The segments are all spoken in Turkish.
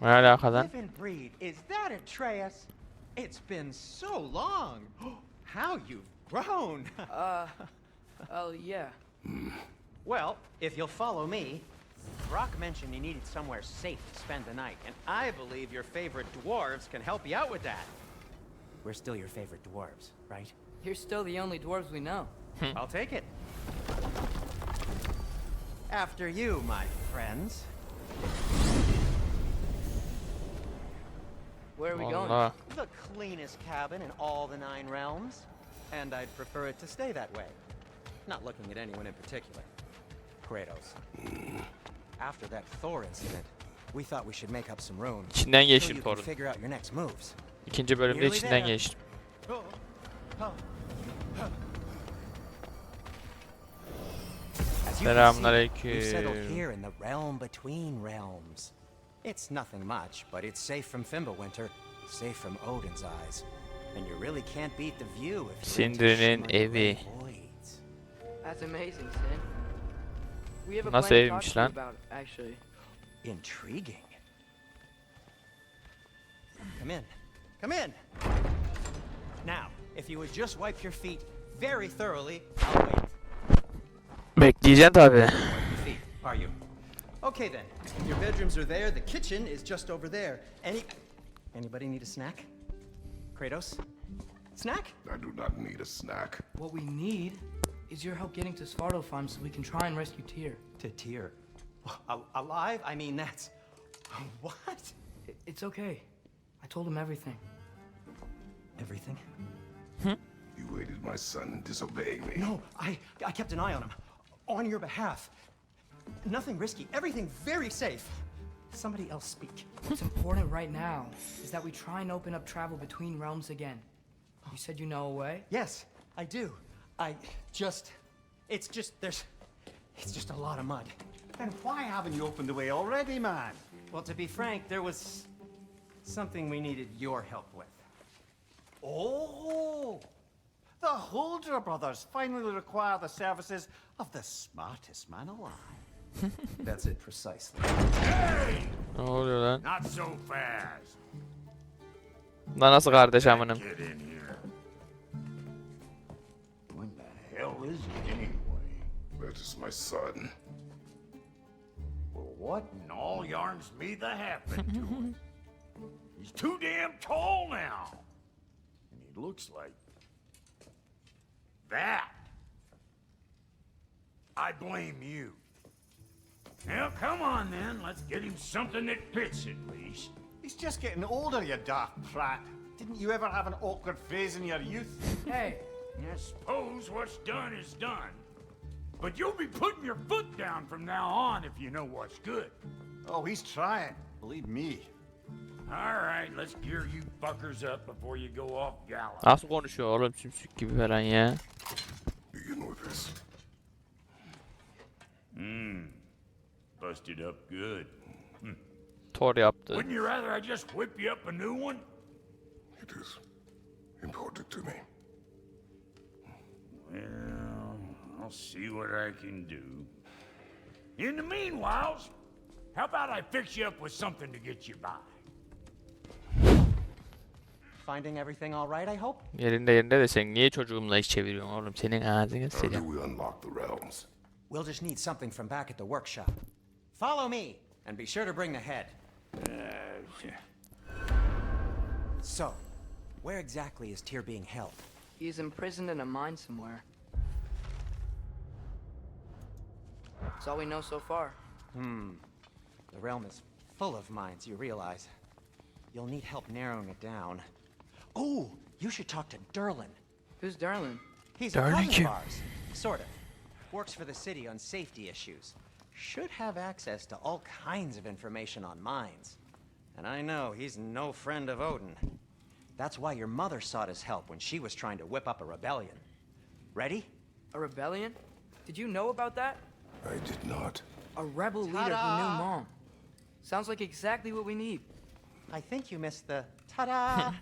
Ne alaka lan? Live and breathe. Is that Atreus? It's been so long. How you've grown. Uh, oh yeah. well, if you'll follow me, Brock mentioned you needed somewhere safe to spend the night, and I believe your favorite dwarves can help you out with that. We're still your favorite dwarves, right? You're still the only dwarves we know. I'll take it. After you, my friends. Where are we going? Allah. The cleanest cabin in all the Nine Realms. And I'd prefer it to stay that way. Not looking at anyone in particular. Kratos. After that Thor incident, we thought we should make up some runes. İçinden So you can figure out your next moves. İkinci bölümde Nearly içinden there. geçtim. As you can see, Selamünaleyküm. We've settled here in the realm between realms. It's nothing much, but it's safe from Fimbulwinter, safe from Odin's eyes. And you really can't beat the view if you're into Sindri'nin shimmering evi. gray voids. That's amazing, Sin. We have a Nasıl plan to talk evmiş to you lan? about, actually. Intriguing. Come in. Come in. Now, if you would just wipe your feet very thoroughly, I'll wait. Bekleyeceksin tabi. Wipe your feet, are you? Okay then. Your bedrooms are there. The kitchen is just over there. Any anybody need a snack? Kratos? Snack? I do not need a snack. What we need is your help getting to Svartalfheim so we can try and rescue Tyr. To tear. Al- alive? I mean, that's what? It's okay. I told him everything. Everything? Hmm? You aided my son in disobeying me. No, I I kept an eye on him. On your behalf. Nothing risky. Everything very safe. Somebody else speak. What's important right now is that we try and open up travel between realms again. You said you know a way? Yes, I do. I just it's just there's it's just a lot of mud. Then why haven't you opened the way already, man? Well, to be frank, there was something we needed your help with. Oh! The Holder brothers finally require the services of the smartest man alive. That's it precisely. Ne oluyor lan? Not so fast. Lan nasıl kardeş amınım? Get in here. When the hell is he anyway? That is my son. Well, what in all yarns me the happened to him? He's too damn tall now. And he looks like that. I blame you. Now, come on then. Let's get him something that fits at least. He's just getting older, you daft prat. Didn't you ever have an awkward phase in your youth? Hey, I suppose what's done is done. But you'll be putting your foot down from now on if you know what's good. Oh, he's trying. Believe me. All right, let's gear you fuckers up before you go off gallop. Nasıl konuşuyor oğlum sümsük gibi falan ya? Begin with this. Busted up good. Thor yaptı. Wouldn't you rather I just whip you up a new one? It is important to me. Well, I'll see what I can do. In the meanwhile, how about I fix you up with something to get you by? Finding everything all right, I hope? Yerinde yerinde de sen niye çocuğumla iş çeviriyorsun oğlum? Senin ağzını How do sileyim. we unlock the realms? We'll just need something from back at the workshop. Follow me, and be sure to bring the head. So, where exactly is Tyr being held? He's imprisoned in a mine somewhere. That's all we know so far. Hmm. The realm is full of mines, you realize. You'll need help narrowing it down. Oh, you should talk to Derlin. Who's Derlin? He's a Derlin cousin of ours. Sort of. Works for the city on safety issues. Should have access to all kinds of information on mines. And I know he's no friend of Odin. That's why your mother sought his help when she was trying to whip up a rebellion. Ready? A rebellion? Did you know about that? I did not. A rebel leader who knew Ta-da! mom. Sounds like exactly what we need. I think you missed the ta-da.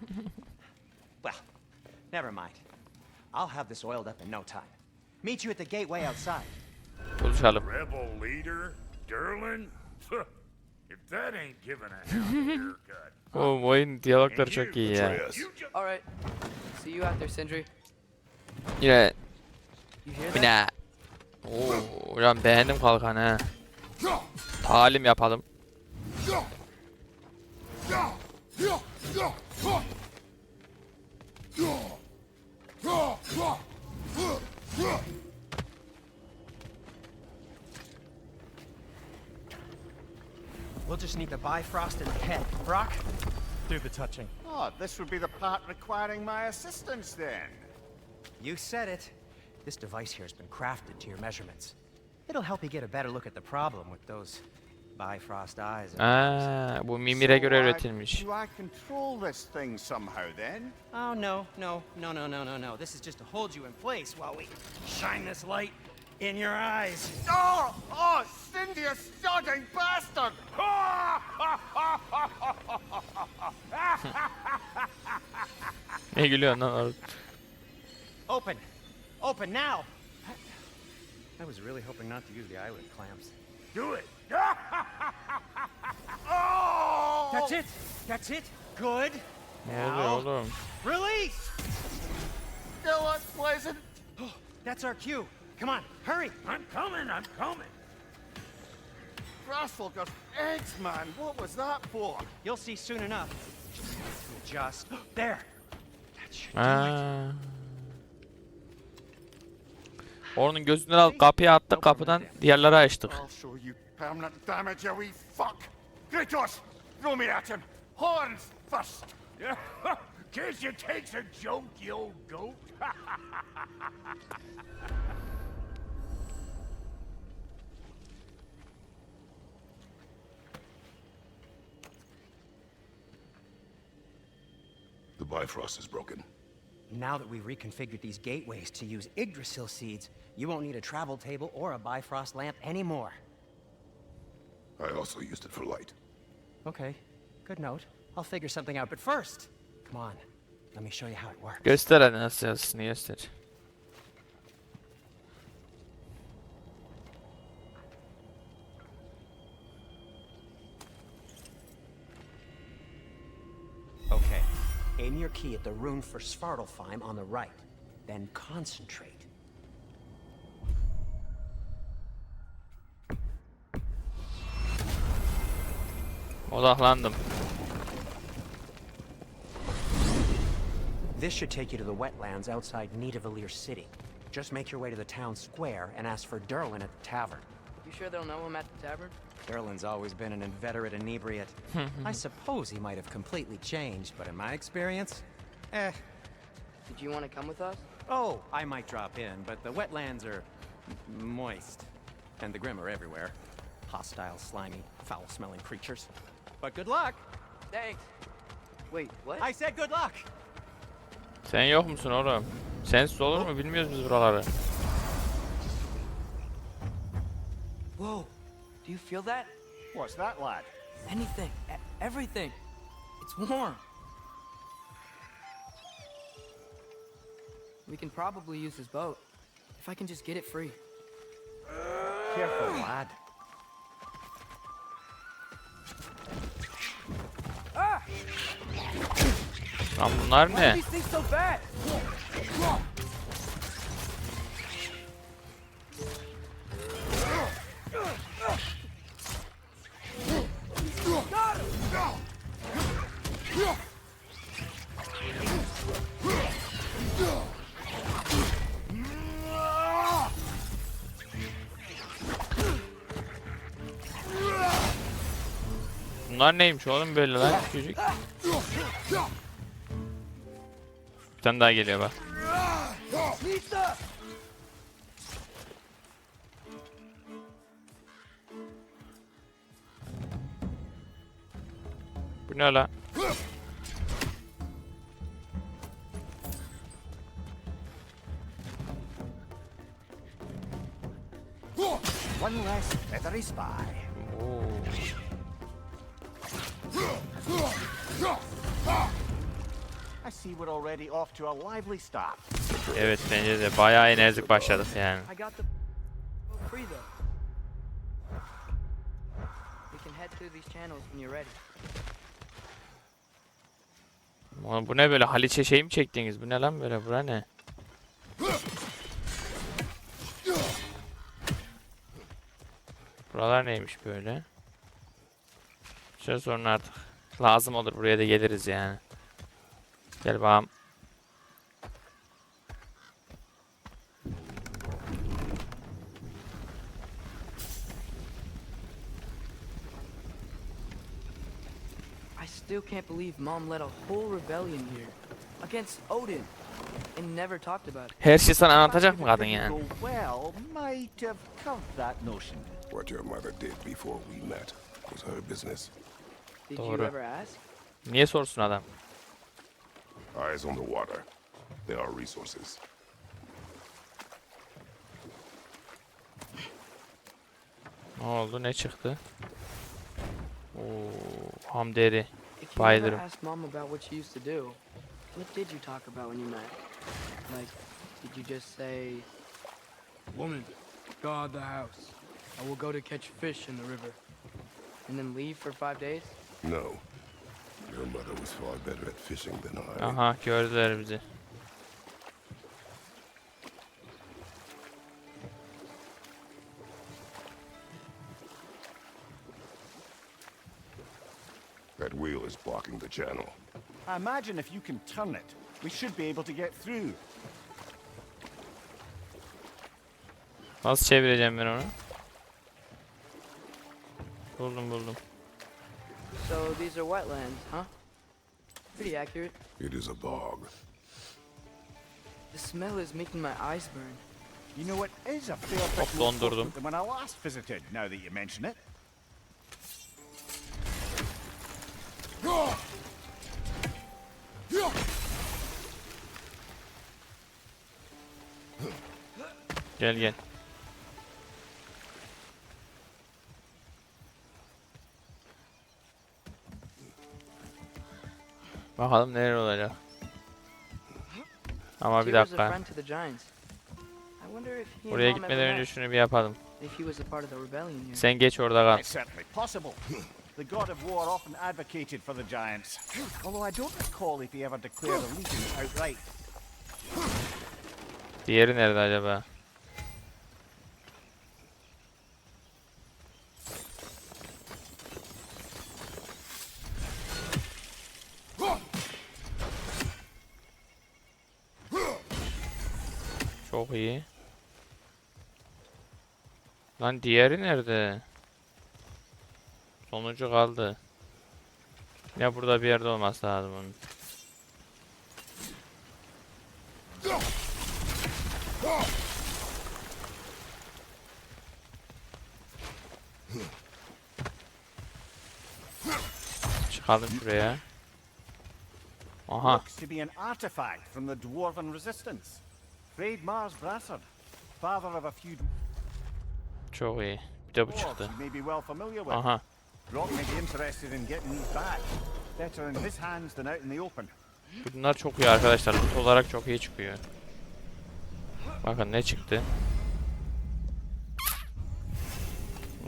well, never mind. I'll have this oiled up in no time. Meet you at the gateway outside. Buluşalım. Rebel leader? Derlin? If that ain't giving a hound a haircut. Oğlum oyun diyalogları çok iyi ya. Atreus. You just All right. See you out there, Sindri. Yine bina. Oo, hocam beğendim kalkanı ha. Talim yapalım. We'll just need the Bifrost in the head. Brock, do the touching. Oh, this would be the part requiring my assistance then. You said it. This device here has been crafted to your measurements. It'll help you get a better look at the problem with those Bifrost eyes. of yours. Aa, bu Mimir'e göre So, uh, üretilmiş. Do I control this thing somehow then? Oh, no, no, no, no, no, no, no. This is just to hold you in place while we shine this light in your eyes. Oh! Oh, Cindy, you sodding bastard! Ne gülüyorsun lan? Open! Open now! I was really hoping not to use the eyelid clamps. do it. oh! That's it! That's it! Good! Ne oluyor oğlum? Release! Still unpleasant. That's our cue. Come on, hurry! I'm coming, I'm coming. Grasshopper's eggs, man. What was that for? You'll see soon enough. Just there. That should do it. Aa. Onun gözünden al kapıya attık kapıdan diğerleri açtık. Bifrost is broken. Now that we've reconfigured these gateways to use Yggdrasil seeds, you won't need a travel table or a Bifrost lamp anymore. I also used it for light. Okay, good note. I'll figure something out, but first, come on. Let me show you how it works. Göster hadi nasıl yazısını göster. Okay. Aim your key at the rune for Svartalfheim on the right. Then concentrate. Odaklandım. This should take you to the wetlands outside Nidavellir City. Just make your way to the town square and ask for Derlin at the tavern. You sure they'll know him at the tavern? Derlin's always been an inveterate inebriate. I suppose he might have completely changed, but in my experience, eh. Did you want to come with us? Oh, I might drop in, but the wetlands are moist. And the Grim are everywhere. Hostile, slimy, foul-smelling creatures. But good luck! Thanks. Wait, what? I said good luck! Sen yok musun oğlum? Sensiz olur mu? Bilmiyoruz biz buraları. Whoa. Do you feel that? What's that, lad? Anything, e- everything. It's warm. We can probably use his boat. If I can just get it free. Careful, lad. Ah! Lan bunlar Why are ne? Bunlar neymiş oğlum böyle lan küçücük. Bir tane daha geliyor bak. Bu ne lan? One less feathery spy. Oo. Evet bence de bayağı enerjik başladık yani. I got the boat free though. We can head through these channels when you're ready. Oğlum bu ne böyle Haliç'e şey mi çektiniz? Bu ne lan böyle? Bura ne? Buralar neymiş böyle? Şöyle sonra artık. Lazım olur buraya da geliriz yani. Gel bakalım. I still can't believe Mom led a whole rebellion here. Against Odin. And never talked about it. Her şeyi sana anlatacak mı kadın yani? Well might have covered that notion. What your mother did before we met was her business. Did Doğru. you ever ask? Niye sorsun adam? Eyes on the water. There are resources. Ne oldu? Ne çıktı? Oo, ham deri. If you ever Bayılırım. what did you talk about when you met? Like, did you just say, Woman, guard the house. I will go to catch fish in the river. and then leave for five days? No. Your mother was far better at fishing than I. Aha gördüler bizi. That wheel is blocking the channel. I imagine if you can turn it, we should be able to get through. Nasıl çevireceğim ben onu? Buldum buldum. So these are wetlands, huh? Pretty accurate. It is a bog. The smell is making my eyes burn. You know, it is a fair bit more than when I last visited, now that you mention it. Gel gel. Bakalım neler olacak. Ama bir dakika. Mom gitmeden önce şunu bir yapalım. Sen geç orada kal. The god of war often advocated for the giants, although I don't recall if he ever declared allegiance outright. Diğeri nerede acaba? Çok iyi. Lan diğeri nerede? Sonucu kaldı. Ya burada bir yerde olması lazım onun. Çıkalım şuraya. Aha. To be an artifact from the dwarven resistance. Freyd Mars Brassard, father of a few Çok iyi. Bir de bu çıktı. Aha. Bunlar çok iyi arkadaşlar. Loot olarak çok iyi çıkıyor. Bakın ne çıktı.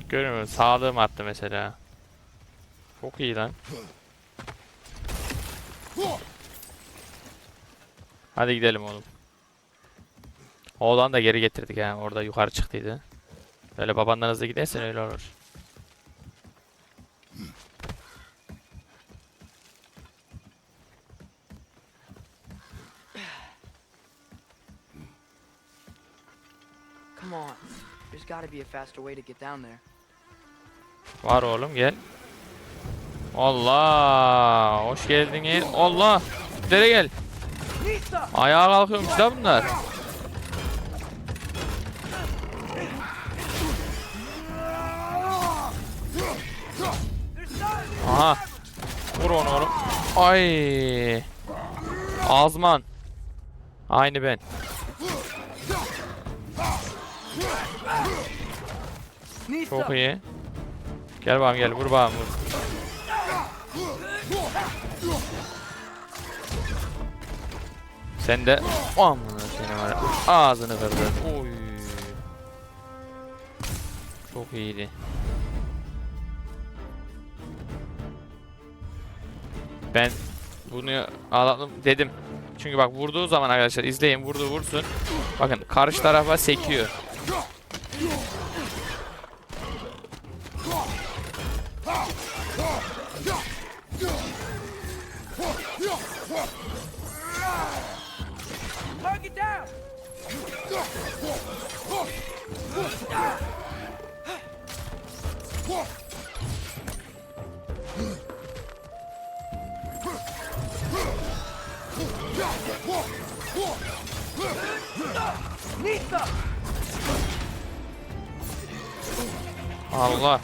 Görüyor musun? Sağlığım arttı mesela. Çok iyi lan. Hadi gidelim oğlum. Oğlan da geri getirdik ha. Orada yukarı çıktıydı. Böyle babandan hızlı gidersen öyle olur. Come on. There's got to be a faster way to get down there. Var oğlum gel. Allah! Hoş geldin. Allah! Nereye gel? Ayağa kalkıyormuş da bunlar. Aha. Vur onu oğlum. Ay. Azman. Aynı ben. Çok iyi. Gel bakalım gel vur bakalım vur. Sen de amına seni var ağzını kırdın. Oy. Çok iyiydi. Ben bunu alalım dedim. Çünkü bak vurduğu zaman arkadaşlar izleyin vurdu vursun. Bakın karşı tarafa sekiyor. Allah.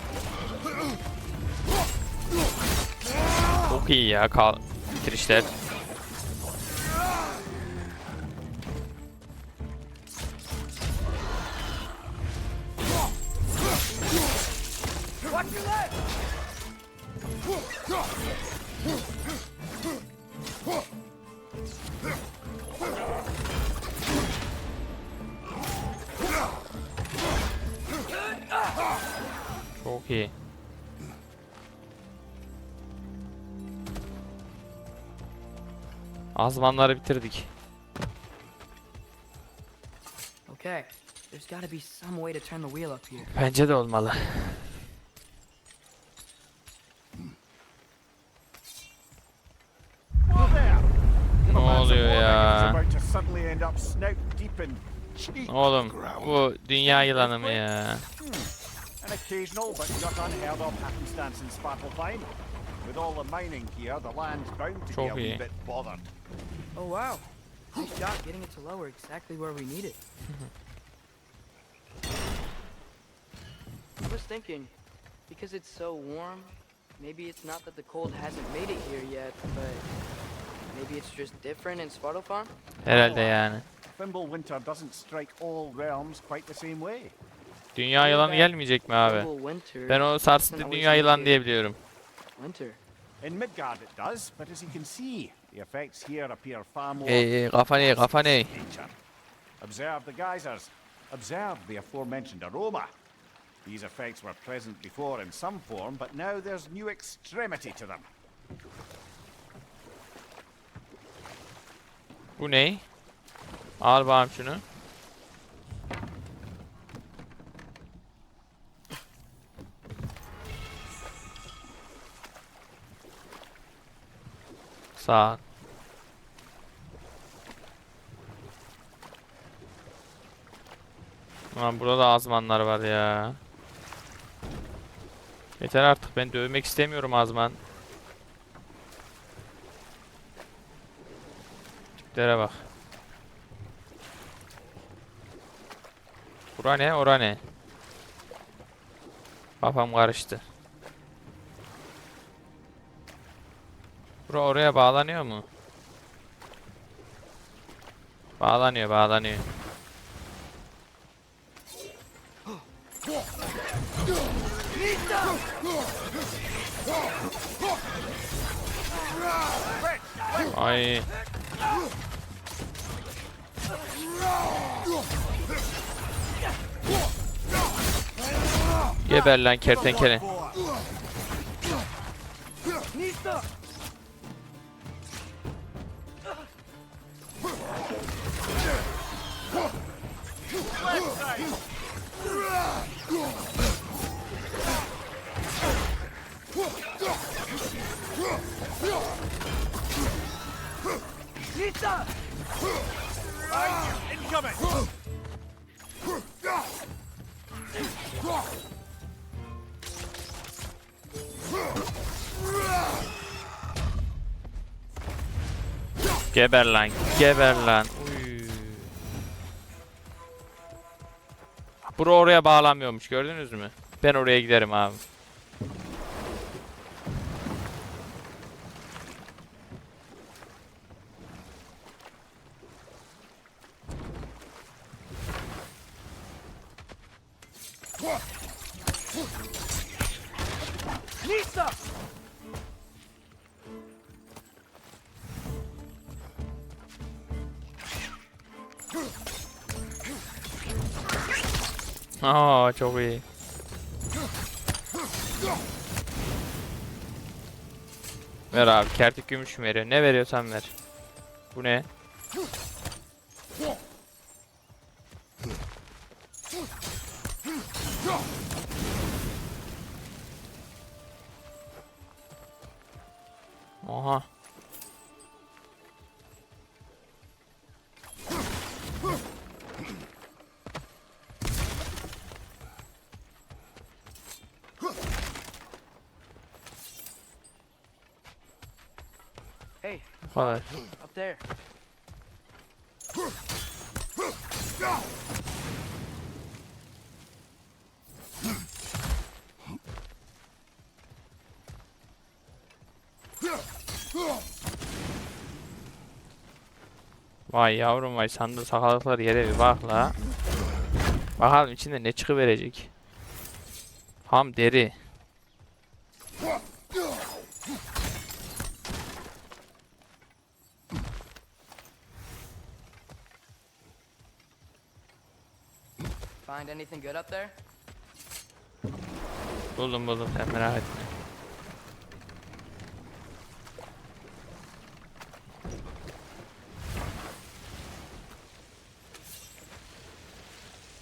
Çok iyi ya kal bitirişler. Azmanları bitirdik. Okay, there's gotta be some way to turn the wheel up here. Bence de olmalı. Ne oluyor ya? about to suddenly end up snout deep in cheek. Oğlum bu dünya yılanı mı ya? Be Çok iyi. Bit bothered. Oh wow, nice job getting it to lower exactly where we need it. I was thinking, because it's so warm, maybe it's not that the cold hasn't made it here yet, but maybe it's just different in Svartalfheim? Herhalde oh, yani. Fimbulwinter doesn't strike all realms quite the same way. Dünya yılanı gelmeyecek mi abi? Ben o sarsıntı dünya yılanı diye biliyorum. Winter. In Midgard it does, but as you can see, the effects here appear far more Ey ey kafa ne kafa ne? Observe the geysers. Observe the aforementioned aroma. These effects were present before in some form, but now there's new extremity to them. Bu ne? Al bakalım şunu. Sağ. Lan burada da azmanlar var ya. Yeter artık ben dövmek istemiyorum azman. Tiplere bak. Bura ne? Ora ne? Kafam karıştı. Bura oraya bağlanıyor mu? Bağlanıyor, bağlanıyor. Ay. Geber lan kertenkele. Incoming! Geber lan, geber lan. Bura oraya bağlanmıyormuş gördünüz mü? Ben oraya giderim abi. Aa çok iyi. Ver abi kertik gümüş mü veriyor? Ne veriyorsan ver. Bu ne? Bu kadar. up there. Vay yavrum vay sandığı sakalıklar yere bir bak la. Bakalım içinde ne çıkıverecek. Ham deri. Find anything good up there? Buldum buldum sen merak etme.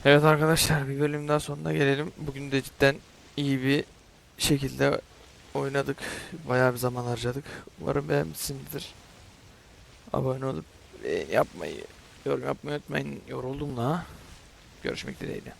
Evet arkadaşlar bir bölüm daha sonuna gelelim. Bugün de cidden iyi bir şekilde oynadık. Bayağı bir zaman harcadık. Umarım beğenmişsinizdir. Abone olup beğeni yapmayı, yorum yapmayı unutmayın. Yoruldum la. Görüşmek dileğiyle.